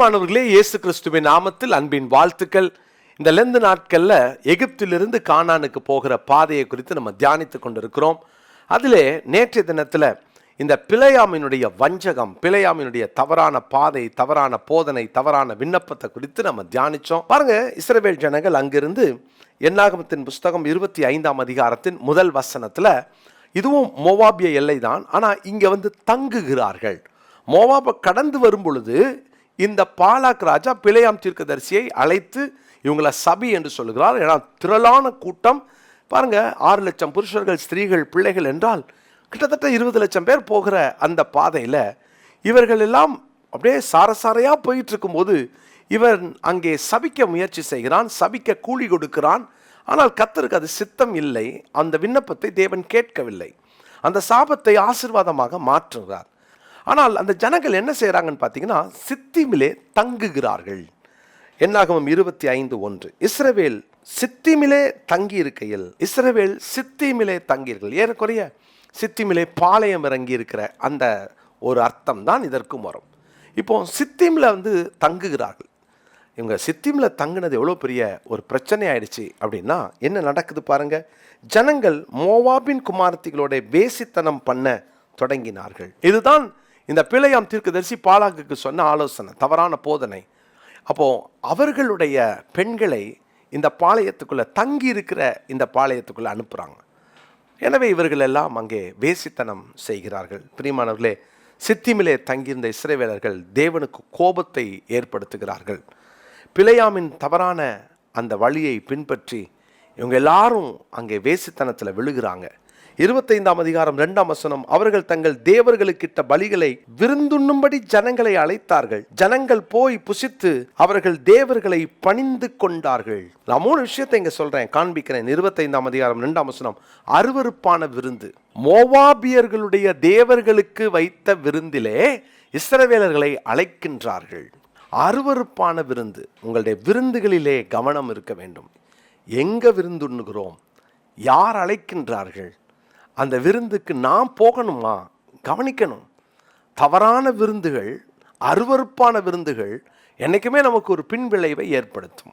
பிரியமானவர்களே இயேசு கிறிஸ்துவின் நாமத்தில் அன்பின் வாழ்த்துக்கள். இந்த லெந்து நாட்கள்ல எகிப்திலிருந்து கானானுக்கு போகிற பாதையை குறித்து நம்ம தியானித்து கொண்டிருக்கிறோம். அதிலே நேற்றைய தினத்துல இந்த பிழையாமினுடைய வஞ்சகம் பிழையாமினுடைய தவறான பாதை தவறான போதனை தவறான விண்ணப்பத்தை குறித்து நம்ம தியானிச்சோம். பாருங்க இஸ்ரவேல் ஜனங்கள் அங்கிருந்து என்னாகமத்தின் புஸ்தகம் இருபத்தி ஐந்தாம் அதிகாரத்தின் முதல் வசனத்துல இதுவும் மோவாபிய எல்லை தான் ஆனா இங்க வந்து தங்குகிறார்கள். மோவாபை கடந்து வரும் பொழுது இந்த பாலாக் ராஜா பிழையாம் தீர்க்கதரிசியை அழைத்து இவங்களை சபி என்று சொல்லுகிறார். ஏன்னா திரளான கூட்டம். பாருங்க ஆறு லட்சம் புருஷர்கள் ஸ்திரீகள் பிள்ளைகள் என்றால் கிட்டத்தட்ட இருபது லட்சம் பேர் போகிற அந்த பாதையில் இவர்கள் எல்லாம் அப்படியே சாரசாரையாக போயிட்டு இருக்கும்போது இவன் அங்கே சபிக்க முயற்சி செய்கிறான் சபிக்க கூலி கொடுக்கிறான். ஆனால் கத்தருக்கு அது சித்தம் இல்லை. அந்த விண்ணப்பத்தை தேவன் கேட்கவில்லை. அந்த சாபத்தை ஆசீர்வாதமாக மாற்றுகிறார். ஆனால் அந்த ஜனங்கள் என்ன செய்கிறாங்கன்னு பார்த்தீங்கன்னா சித்திமிலே தங்குகிறார்கள். என்னாகவும் இருபத்தி ஐந்து ஒன்று. இஸ்ரவேல் சித்திமிலே தங்கி இருக்கையில் இஸ்ரவேல் சித்திமிலே தங்கியிருக்கள் ஏறக்குறைய சித்திமிலே பாளையம் இறங்கி இருக்கிற அந்த ஒரு அர்த்தம் தான் இதற்கும் வரும். இப்போ சித்திமில் வந்து தங்குகிறார்கள். இவங்க சித்திமில் தங்குனது எவ்வளோ பெரிய ஒரு பிரச்சனை ஆயிடுச்சு அப்படின்னா என்ன நடக்குது பாருங்கள் ஜனங்கள் மோவாபின் குமாரத்திகளோட வேசித்தனம் பண்ண தொடங்கினார்கள். இதுதான் இந்த பிழையாம் தீர்க்கதரிசி பாலாக்குக்கு சொன்ன ஆலோசனை தவறான போதனை. அப்போது அவர்களுடைய பெண்களை இந்த பாளையத்துக்குள்ளே தங்கி இருக்கிற இந்த பாளையத்துக்குள்ளே அனுப்புகிறாங்க எனவே இவர்கள் எல்லாம் அங்கே வேசித்தனம் செய்கிறார்கள். பிரியமானவர்களே சித்திமிலே தங்கியிருந்த இஸ்ரேவேலர்கள் தேவனுக்கு கோபத்தை ஏற்படுத்துகிறார்கள். பிழையாமின் தவறான அந்த வழியை பின்பற்றி இவங்க எல்லாரும் அங்கே வேசித்தனத்தில் விழுகிறாங்க. இருபத்தைந்தாம் அதிகாரம் இரண்டாம் வசனம் அவர்கள் தங்கள் தேவர்களுக்கிட்ட பலிகளை விருந்துண்ணும்படி ஜனங்களை அழைத்தார்கள். ஜனங்கள் போய் புசித்து அவர்கள் தேவர்களை பணிந்து கொண்டார்கள். நான் மூணு விஷயத்தை இங்க சொல்றேன் காண்பிக்கிறேன். இருபத்தைந்தாம் அதிகாரம் ரெண்டாம் வசனம் அருவருப்பான விருந்து. மோவாபியர்களுடைய தேவர்களுக்கு வைத்த விருந்திலே இஸ்ரவேலர்களை அழைக்கின்றார்கள். அருவருப்பான விருந்து. உங்களுடைய விருந்துகளிலே கவனம் இருக்க வேண்டும். எங்க விருந்துண்ணுகிறோம் யார் அழைக்கின்றார்கள்? அந்த விருந்துக்கு நான் போகணுமா? கவனிக்கணும். தவறான விருந்துகள் அருவருப்பான விருந்துகள் என்றைக்குமே நமக்கு ஒரு பின்விளைவை ஏற்படுத்தும்.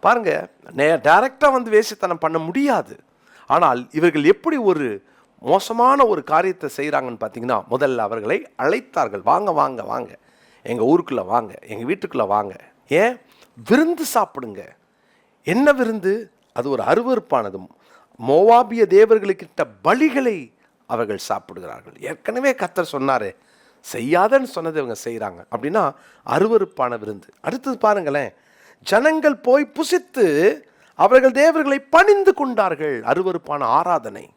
பாருங்கள் நே டைரக்டாக வந்து வேசித்தனம் பண்ண முடியாது. ஆனால் இவர்கள் எப்படி ஒரு மோசமான ஒரு காரியத்தை செய்கிறாங்கன்னு பார்த்தீங்கன்னா முதல்ல அவர்களை அழைத்தார்கள். வாங்க வாங்க வாங்க. எங்கள் ஊருக்குள்ளே வாங்க எங்கள் வீட்டுக்குள்ளே வாங்க. ஏன்? விருந்து சாப்பிடுங்க. என்ன விருந்து? அது ஒரு அருவறுப்பானதும் மோவாபிய தேவர்களுக்கிட்ட பலிகளை அவர்கள் சாப்பிடுகிறார்கள். ஏற்கனவே கத்தர் சொன்னாரே செய்யாதன்னு சொன்னதை இவங்க செய்கிறாங்க அப்படின்னா அருவருப்பான விருந்து. அடுத்தது பாருங்களேன் ஜனங்கள் போய் புசித்து அவர்கள் தேவர்களை பணிந்து கொண்டார்கள். அருவருப்பான ஆராதனை.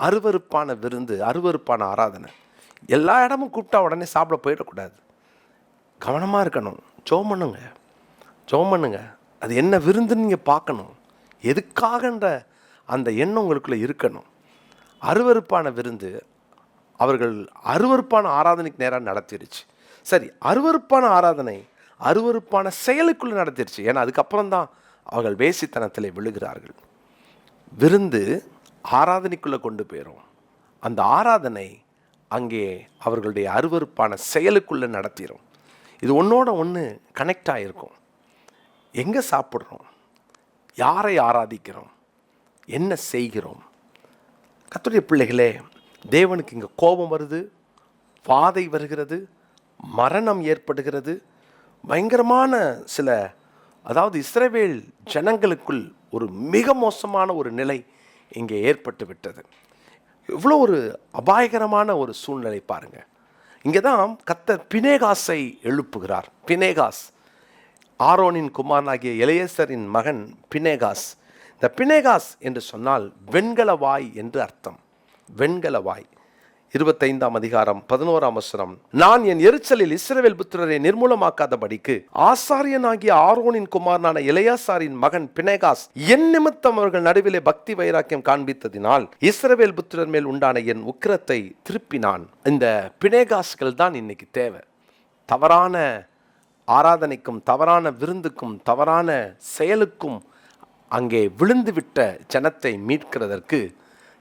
அருவருப்பான விருந்து அருவருப்பான ஆராதனை. எல்லா இடமும் கூப்பிட்டா உடனே சாப்பிட போயிடக்கூடாது. கவனமாக இருக்கணும். ஜோம் பண்ணுங்க. ஜோம் பண்ணுங்க. அது என்ன விருந்துன்னு நீங்கள் பார்க்கணும். எதுக்காகன்ற அந்த எண்ணம் உங்களுக்குள்ளே இருக்கணும். அருவருப்பான விருந்து அவர்கள் அருவருப்பான ஆராதனைக்கு நேராக நடத்திருச்சு. சரி அருவருப்பான ஆராதனை அருவருப்பான செயலுக்குள்ளே நடத்திருச்சு. ஏன்னா அதுக்கப்புறம் தான் அவர்கள் வேசித்தனத்தில் விழுகிறார்கள். விருந்து ஆராதனைக்குள்ளே கொண்டு போயிடும் அந்த ஆராதனை அங்கே அவர்களுடைய அருவருப்பான செயலுக்குள்ளே நடத்திடும் இது ஒன்றோட ஒன்று கனெக்ட் ஆகிருக்கும் எங்கே சாப்பிட்றோம்? யாரை ஆராதிக்கிறோம்? என்ன செய்கிறோம்? கத்துடைய பிள்ளைகளே தேவனுக்கு இங்கே கோபம் வருது வாதை வருகிறது மரணம் ஏற்படுகிறது. பயங்கரமான சில அதாவது இஸ்ரேவேல் ஜனங்களுக்குள் ஒரு மிக மோசமான ஒரு நிலை இங்கே ஏற்பட்டு விட்டது. இவ்வளோ ஒரு அபாயகரமான ஒரு சூழ்நிலை பாருங்கள் இங்கே தான் கத்தர் பினேகாஸை எழுப்புகிறார். பினேகாஸ் ஆரோனின் குமாரனாகிய இளையசரின் மகன் பினேகாஸ். த பினேகாஸ் என்று சொன்னால் வெண்கல வாய் என்று அர்த்தம். வெண்கல வாய் இருபத்தைந்தாம் அதிகாரம் பதினோராம் வசனம். நான் என் எரிச்சலில் இஸ்ரவேல் புத்திரரை நிர்மூலமாக்காதபடிக்கு ஆசாரியனாகிய ஆரோனின் குமாரனான இளையாசாரின் மகன் பினேகாஸ் என் நிமித்தம் அவர்கள் நடுவிலே பக்தி வைராக்கியம் காண்பித்ததினால் இஸ்ரவேல் புத்திரர் மேல் உண்டான என் உக்கிரத்தை திருப்பினான். இந்த பினேகாஸ்கள் தான் இன்னைக்கு தேவை. தவறான ஆராதனைக்கும் தவறான விருந்துக்கும் தவறான செயலுக்கும் அங்கே விழுந்துவிட்ட ஜனத்தை மீட்கிறதற்கு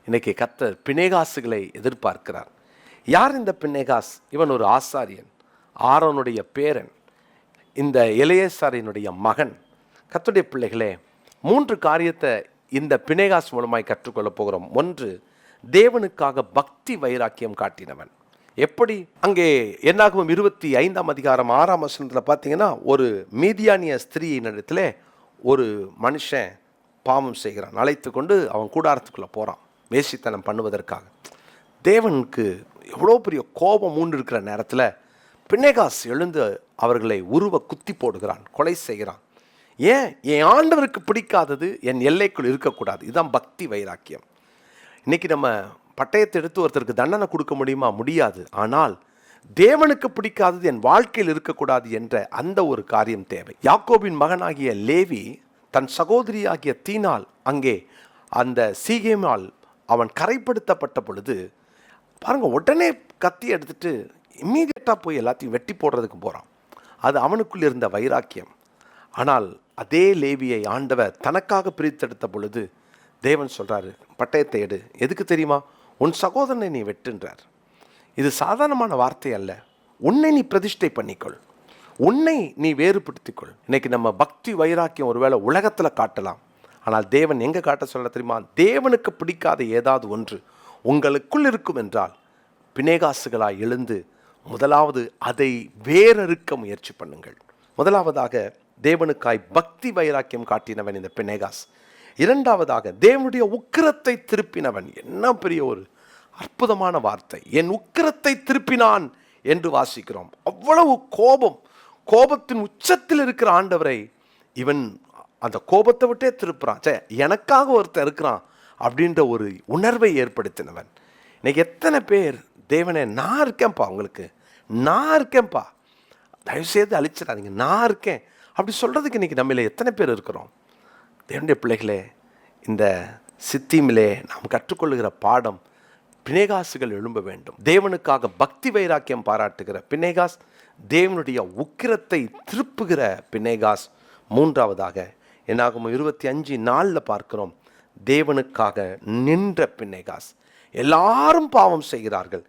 இன்றைக்கி கத்தர் பினேகாசுகளை எதிர்பார்க்கிறார். யார் இந்த பின்னேகாஸ் இவன் ஒரு ஆசாரியன் ஆரோனுடைய பேரன் இந்த இளையசாரியனுடைய மகன். கத்துடைய பிள்ளைகளே மூன்று காரியத்தை இந்த பிணைகாஸ் மூலமாய் கற்றுக்கொள்ளப் போகிறோம். ஒன்று தேவனுக்காக பக்தி வைராக்கியம் காட்டினவன். எப்படி? அங்கே என்னாகும்? இருபத்தி ஐந்தாம் அதிகாரம் ஆறாம் வசனத்தில் பார்த்தீங்கன்னா ஒரு மீதியானிய ஸ்திரீயின் இடத்துல ஒரு மனுஷன் பாவம் செய்கிறான். அழைத்து கொண்டு அவன் கூடாரத்துக்குள்ளே போகிறான் வேசித்தனம் பண்ணுவதற்காக. தேவனுக்கு எவ்வளோ பெரிய கோபம் மூண்டு இருக்கிற நேரத்தில் பின்னேகாஸ் எழுந்து அவர்களை உருவ குத்தி போடுகிறான் கொலை செய்கிறான். ஏன்? என் ஆண்டவருக்கு பிடிக்காதது என் எல்லைக்குள் இருக்கக்கூடாது. இதுதான் பக்தி வைராக்கியம். இன்னைக்கு நம்ம பட்டயத்தை எடுத்து ஒருத்தருக்கு தண்டனை கொடுக்க முடியுமா? முடியாது. ஆனால் தேவனுக்கு பிடிக்காதது என் வாழ்க்கையில் இருக்கக்கூடாது என்ற அந்த ஒரு காரியம் தேவை. யாக்கோபின் மகனாகிய லேவி தன் சகோதரியாகிய தீனால் அங்கே அந்த சீகேமால் அவன் கரைப்படுத்தப்பட்ட பொழுது பாருங்கள் உடனே கத்தி எடுத்துட்டு இம்மீடியட்டாக போய் எல்லாத்தையும் வெட்டி போடுறதுக்கு போகிறான் அது அவனுக்குள் இருந்த வைராக்கியம். ஆனால் அதே லேவியை ஆண்டவர் தனக்காக பிரித்தெடுத்த பொழுது தேவன் சொல்கிறாரு பட்டயத்தை எடு. எதுக்கு தெரியுமா? உன் சகோதரனை நீ வெட்டுன்றார். இது சாதாரணமான வார்த்தை அல்ல. உன்னை நீ பிரதிஷ்டை பண்ணிக்கொள். உன்னை நீ வேறுபடுத்திக்கொள். இன்னைக்கு நம்ம பக்தி வைராக்கியம் ஒருவேளை உலகத்தில் காட்டலாம். ஆனால் தேவன் எங்கே காட்ட சொல்ல தெரியுமா? தேவனுக்கு பிடிக்காத ஏதாவது ஒன்று உங்களுக்குள் இருக்கும் என்றால் பிணைகாசுகளாய் எழுந்து முதலாவது அதை வேறறுக்க முயற்சி பண்ணுங்கள். முதலாவதாக தேவனுக்காய் பக்தி வைராக்கியம் காட்டினவன் இந்த பினேகாஸ். இரண்டாவதாக தேவனுடைய உக்கிரத்தை திருப்பினவன். என்ன பெரிய ஒரு அற்புதமான வார்த்தை. என் உக்கிரத்தை திருப்பினான் என்று வாசிக்கிறோம். அவ்வளவு கோபம் கோபத்தின் உச்சத்தில் இருக்கிற ஆண்டவரை இவன் அந்த கோபத்தை விட்டே திருப்புறான். சே எனக்காக ஒருத்தர் இருக்கிறான் அப்படின்ற ஒரு உணர்வை ஏற்படுத்தினவன். இன்னைக்கு எத்தனை பேர் தேவனே நான் இருக்கேன்ப்பா உங்களுக்கு. நான் இருக்கேன்ப்பா. தயவுசெய்து அழிச்சிடாதீங்க. நான் இருக்கேன். அப்படி சொல்கிறதுக்கு இன்றைக்கி நம்மள எத்தனை பேர் இருக்கிறோம்? தேவனுடைய பிள்ளைகளே இந்த சித்திமிலே நாம் கற்றுக்கொள்ளுகிற பாடம் பினேகாசுகள் எழும்ப வேண்டும். தேவனுக்காக பக்தி வைராக்கியம் பாராட்டுகிற பினேகாஸ் தேவனுடைய உக்கிரத்தை திருப்புகிற பினேகாஸ். மூன்றாவதாக என்னாகும் இருபத்தி அஞ்சு நாளில் பார்க்கிறோம் தேவனுக்காக நின்ற பின்னேகாஸ் எல்லாரும் பாவம் செய்கிறார்கள்.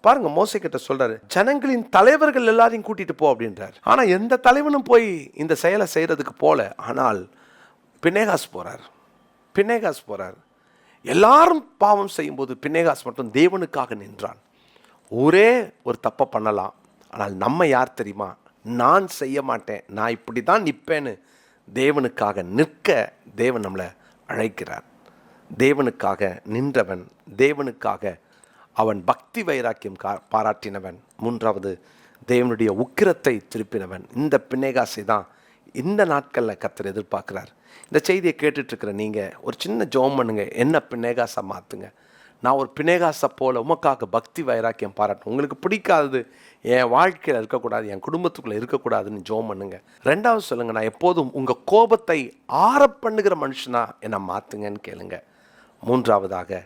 பாருங்க மோசை கிட்ட சொல்றாரு ஜனங்களின் தலைவர்கள் எல்லாரையும் கூட்டிட்டு போ அப்படின்றார். ஆனா எந்த தலைவனும் போய் இந்த செயலை செய்யறதுக்கு போல ஆனால் பின்னேகாஸ் போறார். பின்னேகாஸ் போறார். எல்லாரும் பாவம் செய்யும்போது பின்னேகாஸ் மட்டும் தேவனுக்காக நின்றான். ஒரே ஒரு தப்பை பண்ணலாம். ஆனால் நம்ம யார் தெரியுமா? நான் செய்ய மாட்டேன். நான் இப்படி தான் நிற்பேன்னு தேவனுக்காக நிற்க தேவன் நம்மளை அழைக்கிறார். தேவனுக்காக நின்றவன் தேவனுக்காக அவன் பக்தி வைராக்கியம் கா பாராட்டினவன். மூன்றாவது தேவனுடைய உக்கிரத்தை திருப்பினவன். இந்த பின்னேகாசை தான் இந்த நாட்களில் கத்தர் எதிர்பார்க்கிறார். இந்த செய்தியை கேட்டுட்ருக்கிற நீங்கள் ஒரு சின்ன ஜோம் பண்ணுங்க. என்ன பின்னேகாசா மாற்றுங்க நான் ஒரு பின்னேகாசை போல உமக்காக பக்தி வைராக்கியம் பாராட்டும் உங்களுக்கு பிடிக்காதது என் வாழ்க்கையில் இருக்கக்கூடாது என் குடும்பத்துக்குள்ளே இருக்கக்கூடாதுன்னு ஜோம் பண்ணுங்க. ரெண்டாவது சொல்லுங்கள் நான் எப்போதும் உங்கள் கோபத்தை ஆற பண்ணுகிற மனுஷனா என்னை மாற்றுங்கன்னு கேளுங்க. மூன்றாவதாக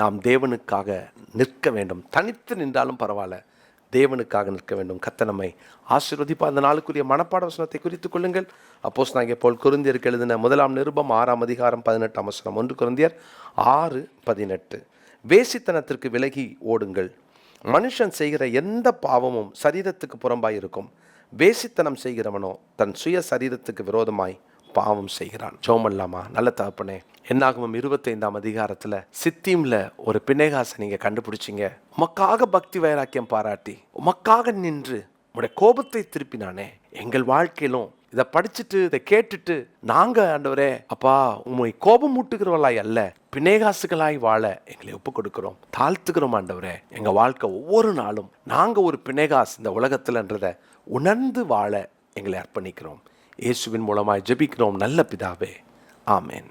நாம் தேவனுக்காக நிற்க வேண்டும். தனித்து நின்றாலும் பரவாயில்ல. தேவனுக்காக நிற்க வேண்டும். கத்த நம்மை ஆசீர்வதிப்பா அந்த நாளுக்குரிய மனப்பாட வசனத்தை குறித்துக் கொள்ளுங்கள். அப்போஸ் நாங்கள் போல் குருந்தியருக்கு எழுதின முதலாம் நிருபம் ஆறாம் அதிகாரம் பதினெட்டாம் வசனம். ஒன்று குருந்தியர் ஆறு பதினெட்டு. வேசித்தனத்திற்கு விலகி ஓடுங்கள். மனுஷன் செய்கிற எந்த பாவமும் சரீரத்துக்கு புறம்பாய் இருக்கும் வேசித்தனம் செய்கிறவனோ தன் சுய சரீரத்துக்கு விரோதமாய் பாவம் செய்கிறான். சோமல்லாமா நல்ல தகப்பனே என்னாகும் இருபத்தைந்தாம் அதிகாரத்தில்? சித்தீம்ல ஒரு பிணைகாசை நீங்கள் கண்டுபிடிச்சிங்க. உமக்காக பக்தி வைராக்கியம் பாராட்டி உமக்காக நின்று உங்களுடைய கோபத்தை திருப்பினானே. எங்கள் வாழ்க்கையிலும் இதை படிச்சுட்டு இதை கேட்டுட்டு நாங்க ஆண்டவரே அப்பா உண்மை கோபம் மூட்டுகிறவளாய் அல்ல பிணைகாசுகளாய் வாழ எங்களை ஒப்பு கொடுக்கிறோம் தாழ்த்துக்கிறோம் ஆண்டவரே எங்க வாழ்க்கை ஒவ்வொரு நாளும் நாங்க ஒரு பிணைகாஸ் இந்த உலகத்துலன்றதை உணர்ந்து வாழ எங்களை அர்ப்பணிக்கிறோம். இயேசுவின் மூலமாய் ஜெபிக்கிறோம். நல்ல பிதாவே. ஆமேன்.